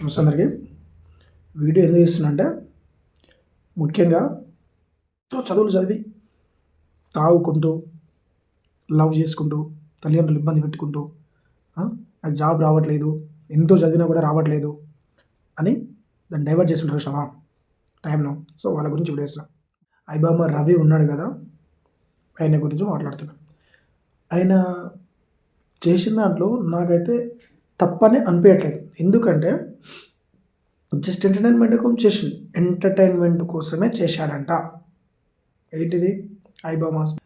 నమస్తే అందరికీ. వీడియో ఎందుకు ఇస్తున్నా ముఖ్యంగా చదువులు చదివి తాగుకుంటూ లవ్ చేసుకుంటూ తల్లిదండ్రులు ఇబ్బంది పెట్టుకుంటూ నాకు జాబ్ రావట్లేదు ఎంతో చదివినా కూడా రావట్లేదు అని దాన్ని డైవర్ట్ చేస్తుంటారు చూసావా టైంను. సో వాళ్ళ గురించి వీడియో ఇస్తున్నా ఐబామ రవి ఉన్నాడు కదా ఆయన గురించి మాట్లాడుతున్నా. ఆయన చేసిన దాంట్లో నాకైతే తప్పని అనిపించట్లేదు. ఎందుకంటే జస్ట్ ఎంటర్టైన్మెంట్ కోసం ఎంటర్టైన్మెంట్ కోసమే చేశాడంట. ఏంటిది? ఐబామా.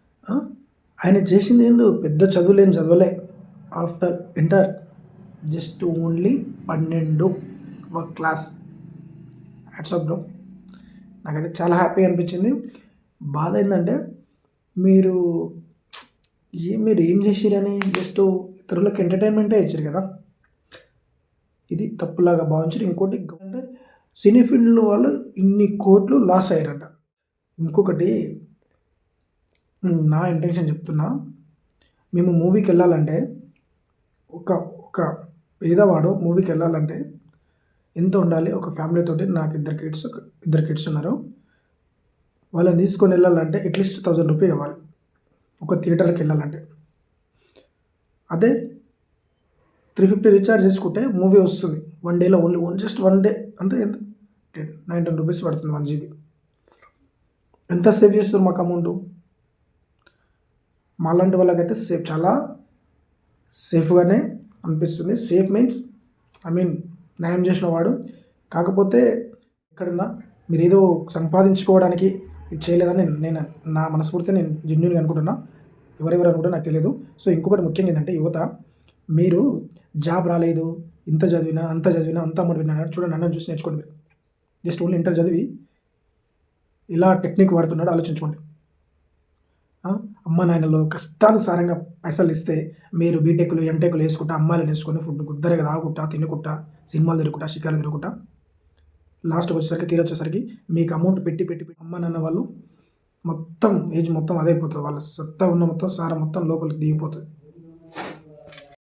ఆయన చేసింది ఏందో పెద్ద చదువులేం చదవలే. After inter. జస్ట్ ఓన్లీ పన్నెండు ఒక క్లాస్. వాట్సాప్ బ్రో నాకైతే చాలా హ్యాపీ అనిపించింది. బాధ ఏంటంటే మీరు ఏ మీరు ఏం చేసిరని జస్ట్ ఇతరులకు ఎంటర్టైన్మెంటే ఇచ్చారు కదా. ఇది తప్పులాగా భావించారు. ఇంకోటి అంటే సినీ వాళ్ళు ఇన్ని కోట్లు లాస్ అయ్యారంట. ఇంకొకటి నా ఇంటెన్షన్ చెప్తున్నా మేము మూవీకి వెళ్ళాలంటే ఒక ఒక పేదవాడు మూవీకి వెళ్ళాలంటే ఎంత ఉండాలి? ఒక ఫ్యామిలీతో నాకు ఇద్దరు కిడ్స్ ఇద్దరు కిడ్స్ ఉన్నారు. వాళ్ళని తీసుకొని వెళ్ళాలంటే అట్లీస్ట్ థౌజండ్ రూపీ ఇవ్వాలి. ఒక థియేటర్కి వెళ్ళాలంటే. అదే త్రీ ఫిఫ్టీ రీఛార్జ్ చేసుకుంటే మూవీ వస్తుంది. వన్ డేలో only one just one day అంతే ఎంత టెన్ నైన్ టెన్ రూపీస్ పడుతుంది వన్ జీబీ ఎంత సేవ్ చేస్తారు మాకు అమౌంట్ మాలాంటి వాళ్ళకైతే సేఫ్ చాలా సేఫ్గానే అనిపిస్తుంది. సేఫ్ మీన్స్ ఐ మీన్ న్యాయం చేసిన వాడు. కాకపోతే ఎక్కడున్నా మీరు ఏదో సంపాదించుకోవడానికి ఇది చేయలేదని నేను నేను నా మనస్ఫూర్తిగా నేను జెన్యున్గా అనుకుంటున్నా. ఎవరెవరు అనుకుంటా నాకు తెలియదు. సో ఇంకొకటి ముఖ్యంగా ఏంటంటే యువత మీరు జాబ్ రాలేదు ఇంత చదివినా అంత చదివినా అంత అమౌంట్ విన్నా చూడండి అన్నని చూసి నేర్చుకోండి మీరు. జస్ట్ ఓన్లీ ఇంటర్ చదివి ఇలా టెక్నిక్ వాడుతున్నాడు ఆలోచించుకోండి. ఆ, అమ్మ నాయనలు కష్టానుసారంగా పైసలు ఇస్తే మీరు బీటెక్లు ఎంటెక్లు వేసుకుంటా అమ్మాయిలు వేసుకొని ఫుడ్ గుద్దరగా తాగుకుంటా తినుకుంటా సినిమాలు తిరుగుకుంటా షికాలు తిరుగుకుంటా లాస్ట్కి వచ్చేసరికి తీరు వచ్చేసరికి మీకు అమౌంట్ పెట్టి పెట్టి పెట్టి అమ్మ నాన్న వాళ్ళు మొత్తం ఏజ్ మొత్తం అదే అయిపోతుంది. వాళ్ళ సత్తా ఉన్న మొత్తం సారం మొత్తం లోపలికి దిగిపోతుంది.